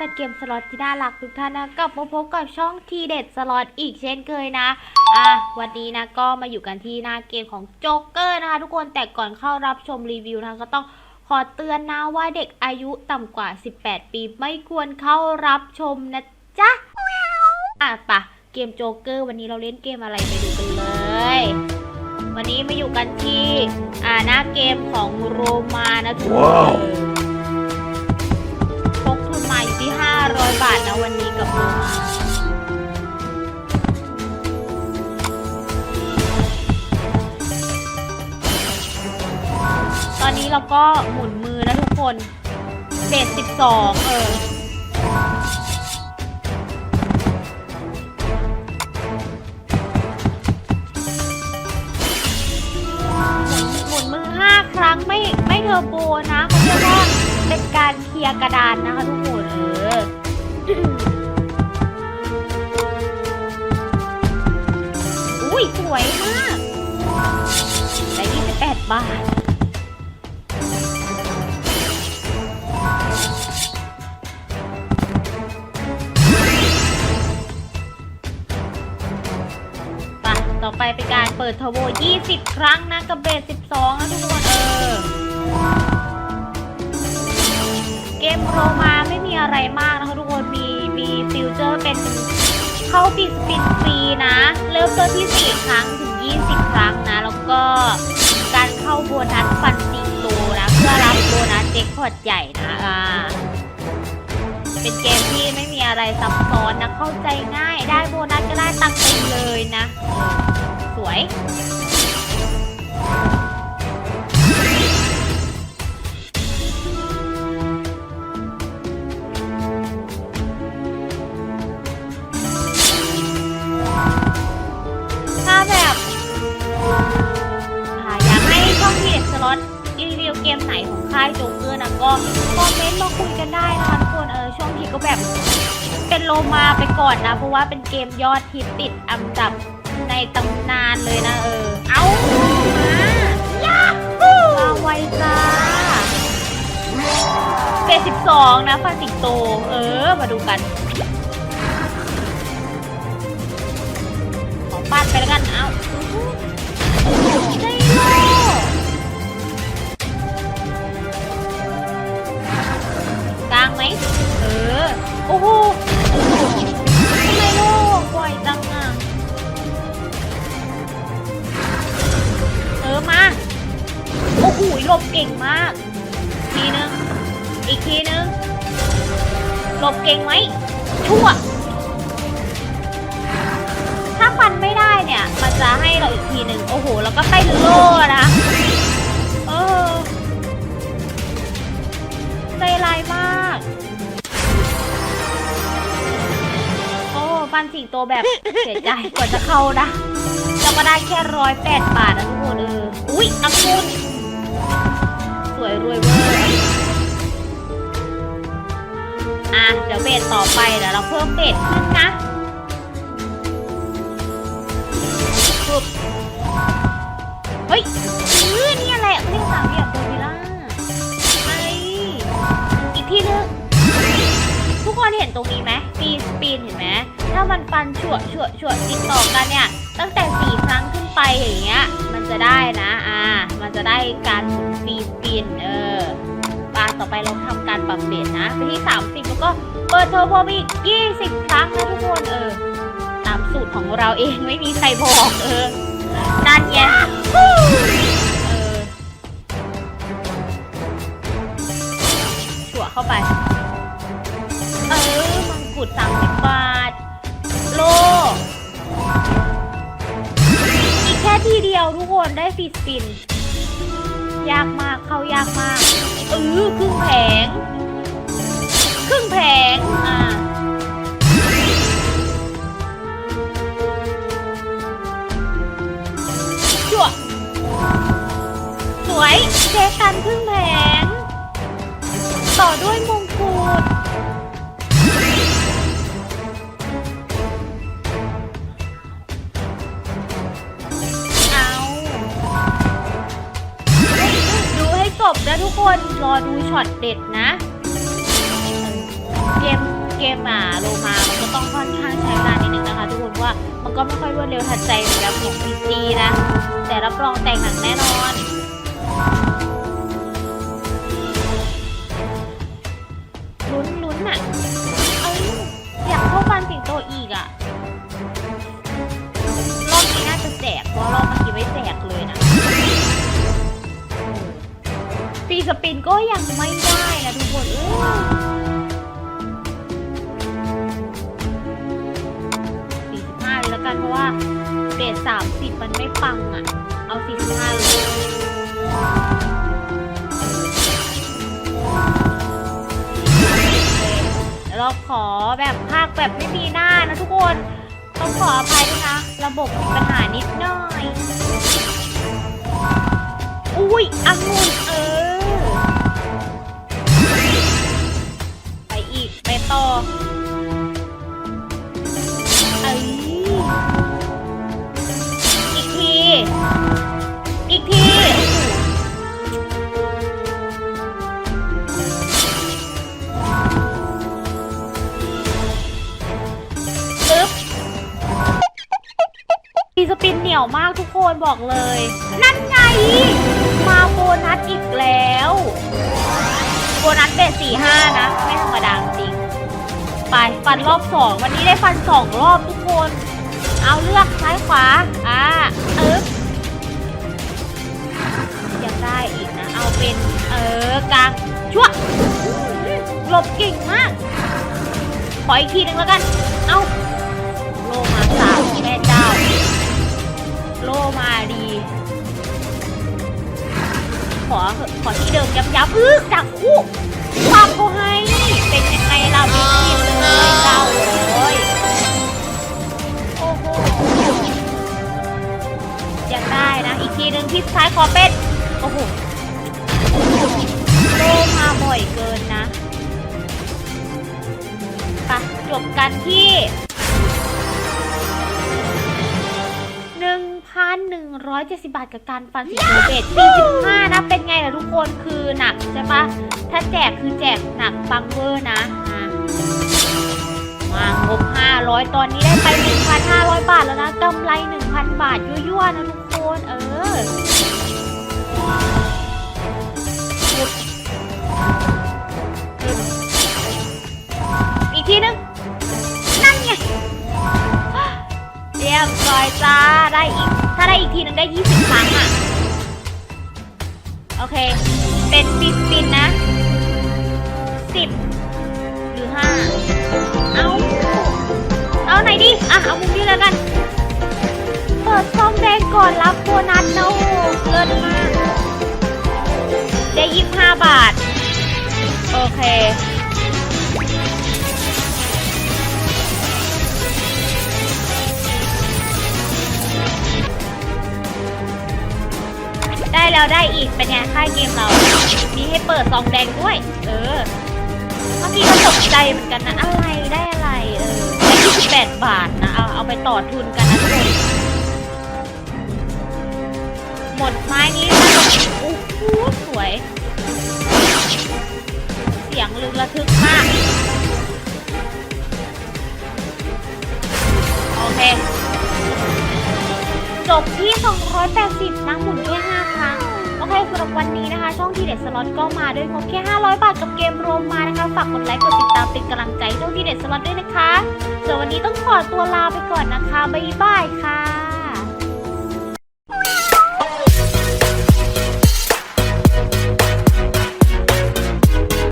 ฟนเกมสล็อตที่น่ารักทุกท่านนะกลับมาพบกับช่องทีเด็ดสล็อตอีกเช่นเคยนะอะวันนี้นะก็มาอยู่กันที่หน้าเกมของโจ๊กเกอร์นะคะ ทุกคนแต่ก่อนเข้ารับชมรีวิวนะก็ต้องขอเตือนนะว่าเด็กอายุต่ำกว่า 18 ปี ไม่ควรเข้ารับชมนะจ๊ะอะปะเกมโจ๊กเกอร์วันนี้เราเล่นเกมอะไรไปดูกันเลย วันนี้มาอยู่กันที่อ่าหน้าเกมของโรมานะทุกคน 500 บาทนะวันนี้กับโรมาตอนนี้เราก็หมุนมือนะทุกคนเจ็ดสิบสองเออหมุนมือห้าครั้งไม่ไม่เทอร์โบนะเขาเรียกว่าเป็นการเคลียร์กระดานนะคะทุกคนเออ อุ้ย สวยมากได้28 บาท ไป ต่อไปเป็นการเปิดเทอร์โบ 20 ครั้งนะ กับเบส 12 นะทุกคน เออ มโรมาไม่มีอะไรมากนะคะทุกคน มีมีฟิวเจอร์เป็นเข้าปีสปินฟรีนะ เริ่มต้นที่ 4 ครั้งถึง 20 ครั้งนะ แล้วก็การเข้าโบนัสฟันสิงโตนะ เพื่อรับโบนัสเจ็คพอตใหญ่นะอ่าเป็นเกมที่ไม่มีอะไรซับซ้อนนะ เข้าใจง่ายได้โบนัสก็ได้ตังค์เต็มเลยนะ สวย ดีเด็ดสรีวิวเกมไหนของค่ายโจ๊กเกอร์นะก็คอมเมนต์มาคุยกันได้นะคะทุกคนเออช่วงนี้ก็แบบเป็นโลมาไปก่อนนะ เพราะว่าเป็นเกมยอดฮิตติดอันดับในตำนานเลยนะเออ เอามายาฮูมาไวจ้าเกสิบสองนะฟันสิงโต เออ มาดูกัน ขอปาดไปแล้วกัน เอา ไหมเออ โอ้โหทำไมโลกปล่อยจังอะ เออมา โอ้โหหลบเก่งมาก ทีนึง อีกทีนึง หลบเก่งไหม ชั่ว ถ้าฟันไม่ได้เนี่ย มันจะให้เราอีกทีหนึ่งโอ้โห แล้วก็ใต้โล่ วันสิงโตแบบเสียใจกว่าจะเข้านะเราก็ได้แค่ร้อยแปดบาทนะทุกคนเอออุ๊ยอังุนสวยรวยเวอร์อะเดี๋ยวเบสต่อไปเดี๋ยวเราเพิ่มเบสขึ้นนะปุ๊บเฮ้ยอื้อนี่อะไรอะเขาเรียกสามเหลี่ยมโดมิล่าไออีกที่นึงทุกคนเห็นตรงนี้ไหมปีสปีนเห็นไหม ถ้ามันฟันฉวดฉวดฉวดติดต่อกันเนี่ย ตั้งแต่สี่ครั้งขึ้นไปอย่างเงี้ย มันจะได้นะ อ่า มันจะได้การหมุนปีสปีนเออปาต่อไปเราทำการปรับเปลี่ยนนะไปที่ 30 แล้วก็เปิดเทอร์โบไปอีก20 ครั้งนะทุกคนเออ ตามสูตรของเราเองไม่มีใครบอกเออนั่นไงเออชั่วเข้าไป เออมังกุดสามสิบบาท ทุกคนได้ฟรีสปินยากมากเข้ายากมากเออครึ่งแผง ครึ่งแผงอ่า กคนรอดูช็อตเด็ดนะ เกมเกมอะโลมามันก็ต้องค่อนข้างใช้เวลานิดนึงนะคะทุกคนว่ามันก็ไม่ค่อยรวดเร็วทันใจเหมือนกับของพีซีนะ แต่รับรองแต่งหนังแน่นอนลุ้นลุ้นอะเอ้ยอยากเข้าฟันสิงโตอีกอะรอบนี้น่าจะแจกเพราะรอบเมื่อกี้ไม่แจกเลยนะ ฟรีสปินก็ยังไม่ได้นะทุกคนเอ้ยสี่สิบห้าเลยแล้วกันเพราะว่าเบสสามสิบมันไม่ปังอะ เอาสี่สิบห้าเลยเราขอแบบภาคแบบไม่มีหน้านะทุกคน ต้องขออภัยด้วยนะ ระบบมีปัญหานิดหน่อย อุ้ยอังุนเออ นเหนียวมากทุกคนบอกเลย นั่นไง มาโบนัสอีกแล้ว โบนัสเบสสี่ห้านะ ไม่ธรรมดาจริงไปฟันรอบสองวันนี้ได้ฟันสองรอบทุกคน เอาเลือกซ้ายขวา อ่าเออยังได้อีกนะ เอาเป็นเออกลางชั่วหลบเก่งมาก ขออีกทีหนึ่งแล้วกัน เอา โลมาดี ขอขอที่เดิมย้ำย้ำอื้อจากคู่ความก็ให้เป็นยังไงเราไม่กินเลยเราเลยโอ้โหยังได้นะ อีกทีหนึ่งที่ซ้ายขอเป็นโอ้โหโลมาบ่อยเกินนะไปจบกันที่ 170 บาทกับการฟันสิงโเบส45 นะ เป็นไงล่ะทุกคนคือหนักใช่ปะถ้าแจกคือแจกหนักปังเวอร์นะมางบ500 ตอนนี้ได้ไป 1,500 บาทแล้วนะกำไร 1,000 บาทยั่วๆนะทุกคนเอออีกทีนึงนั่นไงเรียบร้อยจ้าได้อีก ถ้าได้อีกทีนึงได้ 20 ครั้งอะ โอเค เป็นฟิสปินนะ 10 หรือ 5 เอาเอาไหนดิ อะ เอามุมนี้แล้วกัน เปิดซองแดงก่อนรับโบนัสนะโอ้โหเลิศมาก ได้ 25 บาท โอเค ได้แล้วได้อีกเป็นไงค่ายเกมเรา มีให้เปิดซองแดงด้วย เออเมื่อกี้ก็ตกใจเหมือนกันนะอะไรได้อะไรเออได้28บาทนะเอาเอาไปต่อทุนกันนะทุกคนหมดไม้นี้นะโอ้โหสวย เสียงลึกระทึกมากโอเคจบที่ 280นะหมุนแค่5ครั้ง โอเคสำหรับวันนี้นะคะ ช่องทีเด็ดสล็อตก็มาด้วยงบแค่ 500 บาทกับเกมรวมมานะคะ ฝากกดไลค์กดติดตามเป็นกำลังใจช่องทีเด็ดสล็อตด้วยนะคะส่วนวันนี้ต้องขอตัวลาไปก่อนนะคะบ๊ายบายค่ะ